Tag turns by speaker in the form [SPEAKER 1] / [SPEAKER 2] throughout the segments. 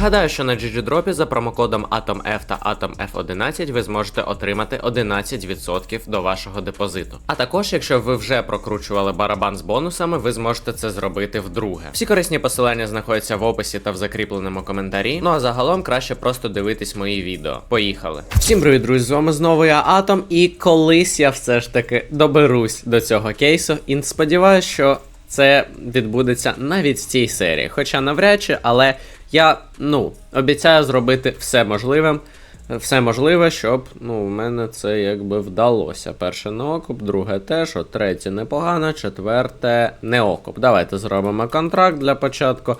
[SPEAKER 1] Нагадаю, що на GGDrop за промокодом AtomF та AtomF11 ви зможете отримати 11% до вашого депозиту. А також, якщо ви вже прокручували барабан з бонусами, ви зможете це зробити вдруге. Всі корисні посилання знаходяться в описі та в закріпленому коментарі. Ну а загалом краще просто дивитись мої відео. Поїхали. Всім привіт, друзі! З вами знову я Атом, і колись я все ж таки доберусь до цього кейсу. І сподіваюся, що це відбудеться навіть в цій серії. Хоча навряд чи, але я ну, обіцяю зробити все можливим. Все можливе, щоб ну, у мене це якби вдалося. Перше не окуп, друге теж, от третє непогано, четверте не окуп. Давайте зробимо контракт для початку.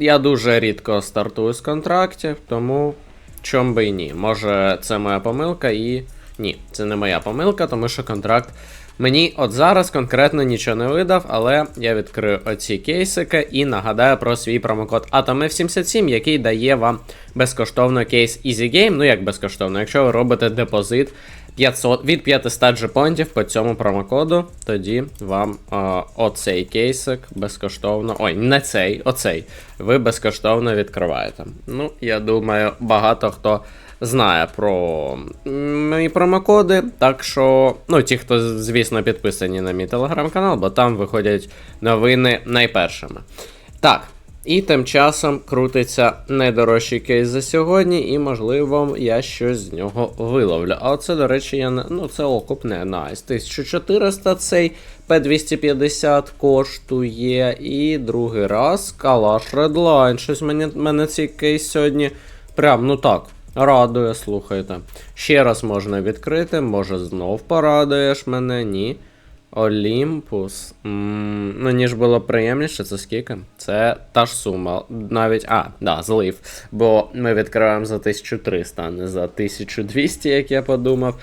[SPEAKER 1] Я дуже рідко стартую з контрактів, тому чом би і ні. Може, це моя помилка і. Ні, це не моя помилка, тому що контракт мені от зараз конкретно нічого не видав, але я відкрию оці кейсики і нагадаю про свій промокод AtomF77, який дає вам безкоштовно кейс Easy Game. Ну як безкоштовно, якщо ви робите депозит 500, від 500 джепонтів по цьому промокоду, тоді вам а, оцей кейсик безкоштовно. Ой, не цей, оцей. Ви безкоштовно відкриваєте. Ну, я думаю, багато хто знає про мої промокоди. Так що, ну, ті, хто, звісно, підписані на мій телеграм-канал, бо там виходять новини найпершими. Так. І тим часом крутиться найдорожчий кейс за сьогодні, і, можливо, я щось з нього виловлю. А оце, до речі, я не. Ну, це окупне найс. 1400 цей P250 коштує. І другий раз Калаш Redline. Щось мені, мене цей кейс сьогодні. Прям, ну так, радує, слухайте. Ще раз можна відкрити, може знов порадуєш мене, ні. Олімпус. М, Ну, ніж було приємніше, це скільки? Це та ж сума. Навіть. А, да, злив. Бо ми відкриваємо за 1300, а не за 1200, як я подумав.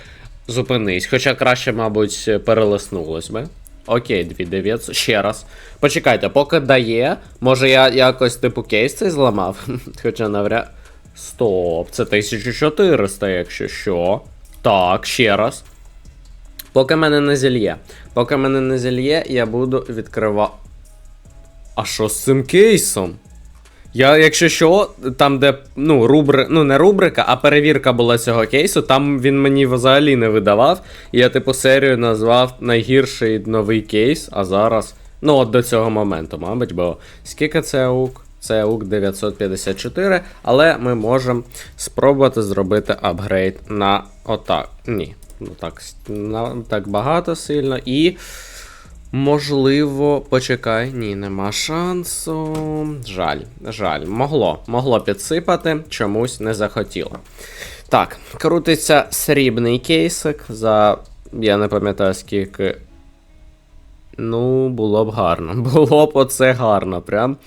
[SPEAKER 1] Зупинись. Хоча краще, мабуть, перелиснулось би. Окей, 2900. Ще раз. Почекайте, поки дає. Може я якось типу кейс цей зламав? Хоча навряд. Стоп, це 1400, якщо що. Так, ще раз. Поки мене не зільє. Поки мене не зільє, я буду відкривати. А що з цим кейсом? Я, якщо що, там, де ну, рубри... ну не рубрика, а перевірка була цього кейсу, там він мені взагалі не видавав. І я, типу, серію назвав найгірший новий кейс, а зараз. Ну, от до цього моменту, мабуть, бо скільки це аук? Це аук 954, але ми можемо спробувати зробити апгрейд на отак. Ні, ну так, на, так багато сильно. І. Можливо, почекай, ні, нема шансу. Жаль, жаль. Могло, могло підсипати, чомусь не захотіло. Так, крутиться срібний кейсик за. Я не пам'ятаю скільки. Ну, було б гарно. Було б оце гарно, прям.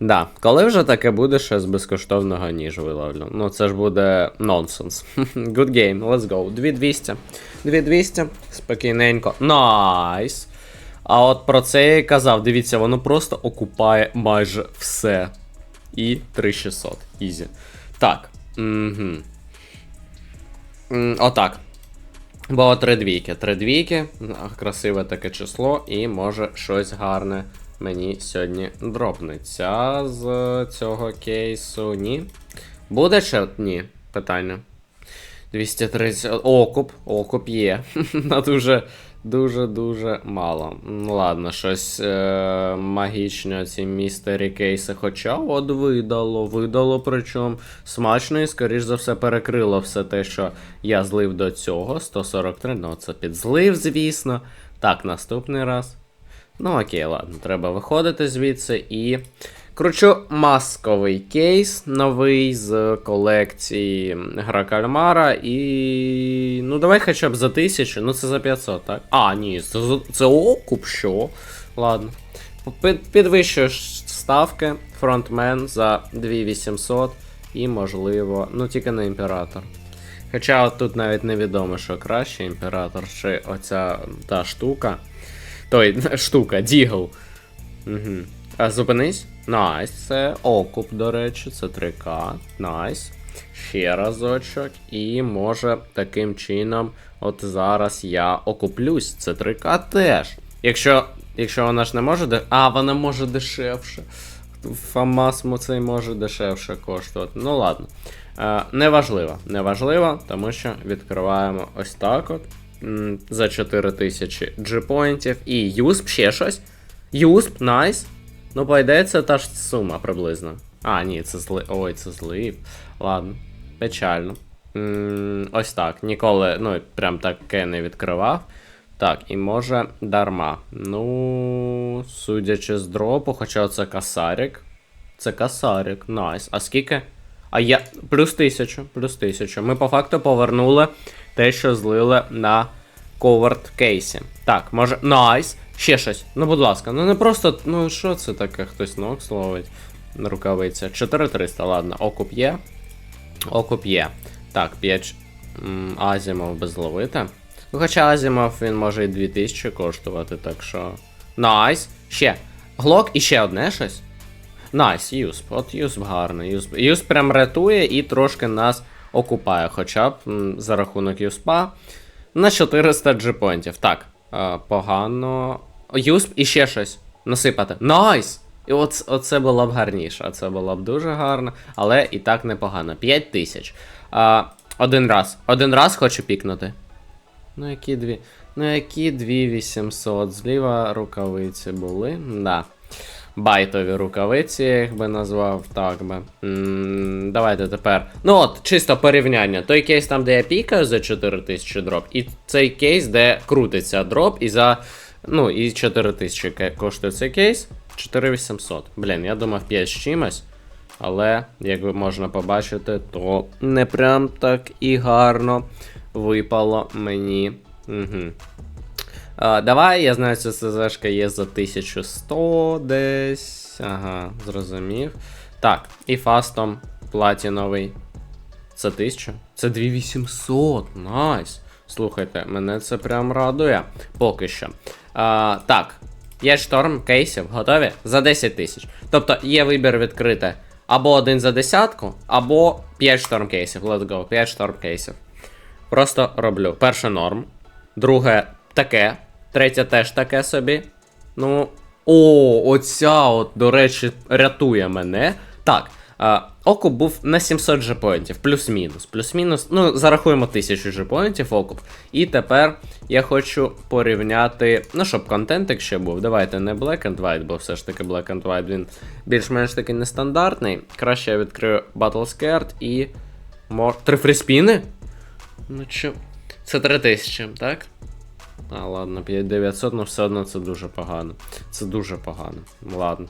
[SPEAKER 1] Да, коли вже таке буде, ще з безкоштовного ніж виловлю. Ну, це ж буде нонсенс. Good game, let's go. 2200. 2200. Спокійненько. Найс. А от про це я і казав. Дивіться, воно просто окупає майже все. І 3600. Ізі. Так. Угу. Отак. Бо три двійки. Три двійки, красиве таке число, і може щось гарне мені сьогодні дропнеться з цього кейсу. Ні. Буде ще ні? Питання. 230. Окуп. Окуп є. На дуже. Дуже-дуже мало. Ну ладно, щось е- магічне ці містері кейси. Хоча от видало, видало, причому смачно і, скоріш за все, перекрило все те, що я злив до цього. 143, ну це підзлив, звісно. Так, наступний раз. Ну окей, ладно, треба виходити звідси і. Кручу масковий кейс новий з колекції Гра Кальмара. І. Ну, давай хоча б за 1000, ну це за 500, так? А, ні, це, це окуп, що? Ладно. Під, підвищуєш ставки, фронтмен за 2800 і, можливо, ну тільки не імператор. Хоча от тут навіть невідомо, що краще імператор, чи оця та штука. Той, штука, Дігл. Угу. А зупинись. Найс, це окуп, до речі, це 3К. Найс. Ще разочок. І може таким чином, от зараз я окуплюсь. Це 3К теж. Якщо. Якщо вона ж не може де. А, вона може дешевше. Фамасмо цей може дешевше коштувати. Ну ладно. Е, неважливо, неважливо, тому що відкриваємо ось так от. За 4000 G-поінтів. І юсп ще щось. Юсп, найс. Ну, по ідеї, це та ж сума приблизно. А, ні, це зли. Ой, це злив. Ладно, печально. М, ось так. Ніколи, ну, прям таке не відкривав. Так, і може дарма. Ну, судячи з дропу, хоча це касарик. Це касарик, найс. А скільки? А я. Плюс тисячу, плюс тисячу. Ми по факту повернули те, що злили на коверт кейсі. Так, може. Найс. Ще щось. Ну, будь ласка, ну не просто. Ну, що це таке? Хтось ног ловить на рукавиця. 4300, ладно, окуп є. Окуп є. Так, 5 Азімов без ловити. Ну, хоча Азімов він може і 2000 коштувати, так що. Найс. Ще. Глок і ще одне щось. Найс, Юсп. От Юсп гарний. Юсп прям рятує і трошки нас окупає, хоча б за рахунок Юспа. На 400 джипонтів. Так, е, погано. Юсп і ще щось. Насипати. Найс! І от, оце було б гарніше. Це було б дуже гарно, але і так непогано. 5 тисяч. А, один раз. Один раз хочу пікнути. Ну, які дві. Ну, які дві 800. Зліва рукавиці були. Да. Байтові рукавиці, я їх би назвав, так би. давайте тепер. Ну от, чисто порівняння. Той кейс там, де я пікаю за 4000 дроп, і цей кейс, де крутиться дроп, і за. Ну, і 4000 ке- коштує цей кейс. 4800. Блін, я думав 5 з чимось. Але, як ви можна побачити, то не прям так і гарно випало мені. Угу. Давай, я знаю, що СЗшка є за 1100 десь. Ага, зрозумів. Так, і фастом платіновий. Це 1000? Це 2800. Найс. Слухайте, мене це прям радує. Поки що. А, так, є шторм кейсів, готові? За 10 тисяч. Тобто є вибір відкрити або один за десятку, або 5 шторм кейсів. Let's go, 5 шторм кейсів. Просто роблю. Перше норм. Друге таке. Третє теж таке собі. Ну. О, оця, от, до речі, рятує мене. Так. А, окуп був на 700 джепоінтів, плюс-мінус. Плюс-мінус. Ну, зарахуємо 1000 джепоінтів окуп. І тепер я хочу порівняти. Ну, щоб контент ще був. Давайте не Black and White, бо все ж таки Black and White він більш-менш таки нестандартний. Краще я відкрию Battle Scared і. Мор... Три фріспіни? Ну чо? Це 3000, так? А, ладно, 5900, але все одно це дуже погано. Це дуже погано. Ладно.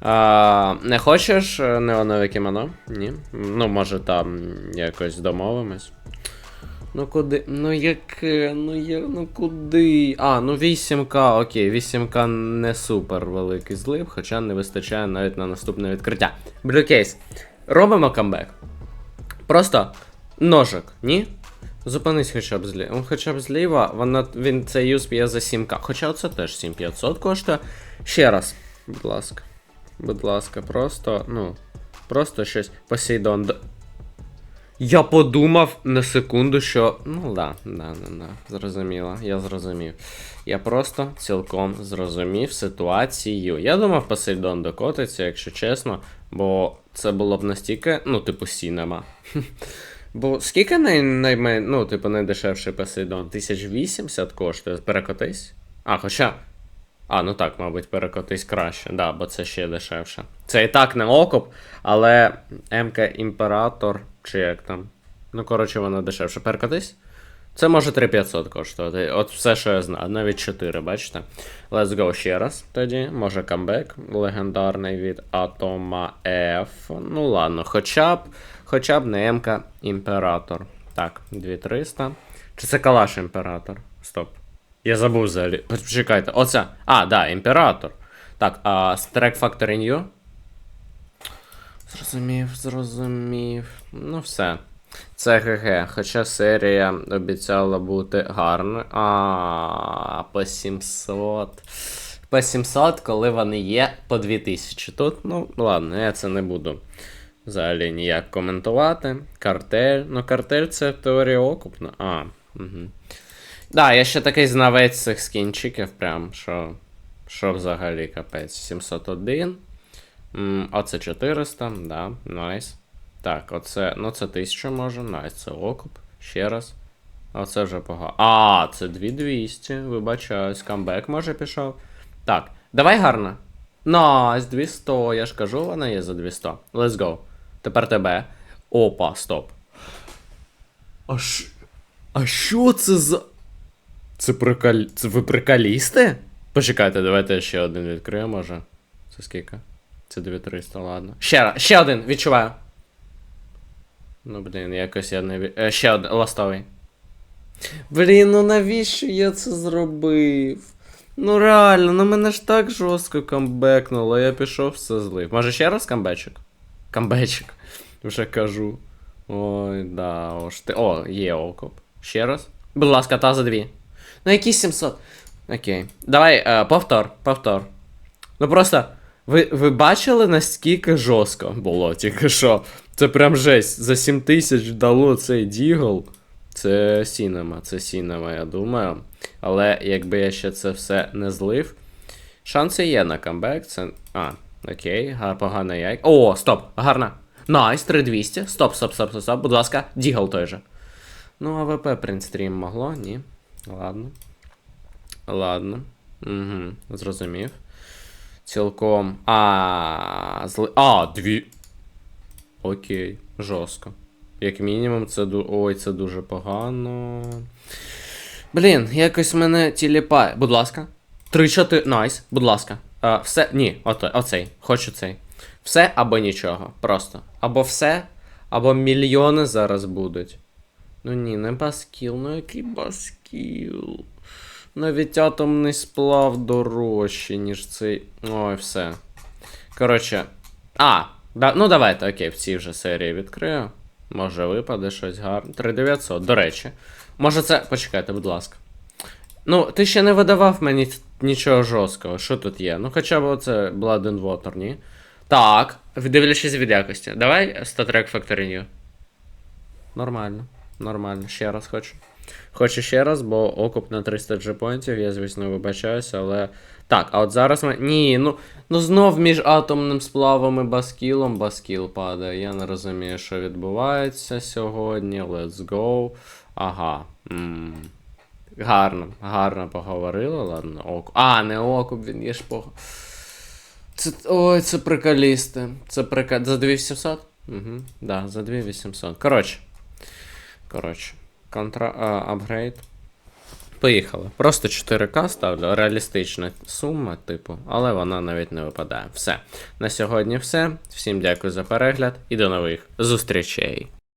[SPEAKER 1] А, не хочеш е, неонове кімоно? Ні. Ну, може там якось домовимось. Ну куди? Ну яке? Ну я. Ну куди? А, ну 8К, окей, 8К не супер великий злив, хоча не вистачає навіть на наступне відкриття. Блюкейс. Робимо камбек. Просто ножик, ні? Зупинись хоча б зліва. Хоча б зліва, вона, він цей юсп є за 7к. Хоча це теж 7500 коштує. Ще раз, будь ласка. Будь ласка, просто, ну, просто щось. Посейдон. Я подумав на секунду, що. Ну да, да, да, да. Зрозуміло, я зрозумів. Я просто цілком зрозумів ситуацію. Я думав, Посейдон докотиться, якщо чесно, бо це було б настільки, ну, типу, сінема. Бо скільки най, найме, ну, типу, найдешевший Посейдон? 1080 коштує, перекотись? А, хоча. А, ну так, мабуть, перекотись краще, да, бо це ще дешевше. Це і так не окуп, але МК Імператор, чи як там. Ну, коротше, вона дешевше. Перекотись? Це може 3500 коштувати. От все, що я знаю, навіть 4, бачите. Let's go ще раз тоді. Може камбек легендарний від Атома F. Ну ладно, хоча б, хоча б не МК Імператор. Так, 2300. Чи це Калаш Імператор? Стоп. Я забув взагалі. Почекайте, оце. А, да, імператор. Так, а Strike Factory New? Зрозумів, зрозумів. Ну все. Це ГГ. Хоча серія обіцяла бути гарною. А, по 700. По 700, коли вони є по 2000. Тут, ну, ладно, я це не буду взагалі ніяк коментувати. Картель. Ну, картель це теорія окупна. А, угу. Да, я ще такий знавець цих скінчиків, прям, що. Що взагалі капець. 701. М, оце 400, да, найс. Так, оце, ну це 1000 може, найс, це окуп. Ще раз. Оце вже погано. А, це 2200, вибачаюсь, камбек може пішов. Так, давай гарно. Найс, 200, я ж кажу, вона є за 200. Let's go. Тепер тебе. Опа, стоп. А ш... А що це за. Це прикол... Це ви приколісти? Почекайте, давайте я ще один відкрию, може. Це скільки? Це 2300, ладно. Ще раз, ще один, відчуваю. Ну, блін, якось я не Ще один, ластовий. Блін, ну навіщо я це зробив? Ну реально, ну мене ж так жорстко камбекнуло, я пішов все злив. Може ще раз камбечик? Камбечик. Вже кажу. Ой, да, ось ти. О, є окоп. Ще раз. Будь ласка, та за дві. Ну які 700. Окей. Давай, е, повтор, повтор. Ну просто. Ви, ви бачили, наскільки жорстко було тільки що. Це прям жесть. За 7 тисяч дало цей дігл. Це сінема, це сінема, я думаю. Але якби я ще це все не злив. Шанси є на камбек. Це. А, окей, га- погана яйка. О, стоп, гарна. Найс, 3200. Стоп, стоп, стоп, стоп, стоп. Будь ласка, дігл той же. Ну, АВП принтстрім могло, ні. Ладно. Ладно. Угу, зрозумів. Цілком. А, зли... А, дві. Окей, жорстко. Як мінімум, це. Ой, це дуже погано. Блін, якось мене тіліпає. Будь ласка. 3-4. Найс, будь ласка. А, все. Ні, ото, оцей. Хочу цей. Все або нічого. Просто. Або все, або мільйони зараз будуть. Ну ні, не баскіл, ну який баскіл. Навіть атомний сплав дорожче, ніж цей. Ой, все. Коротше. А, да, ну давайте, окей, в цій вже серії відкрию. Може випаде щось гарне. 3900, до речі. Може це. Почекайте, будь ласка. Ну, ти ще не видавав мені нічого жорсткого. Що тут є? Ну, хоча б оце Blood and Water, ні? Так, дивлячись від якості. Давай статрек Factory New. Нормально, нормально. Ще раз хочу. Хочу ще раз, бо окуп на 300 джепоінтів, я, звісно, вибачаюся, але. Так, а от зараз ми. Ні, ну ну знов між атомним сплавом і баскілом баскіл падає. Я не розумію, що відбувається сьогодні. Let's go. Ага. м Гарно, гарно поговорили, ладно. Окуп. А, не окуп, він є ж по. Це, ой, це приколісти. Це прика... За 2700? Угу. Да, за 2800. Коротше. Коротше. Контра... А, апгрейд. Поїхали. Просто 4К ставлю. Реалістична сума, типу, але вона навіть не випадає. Все. На сьогодні все. Всім дякую за перегляд і до нових зустрічей.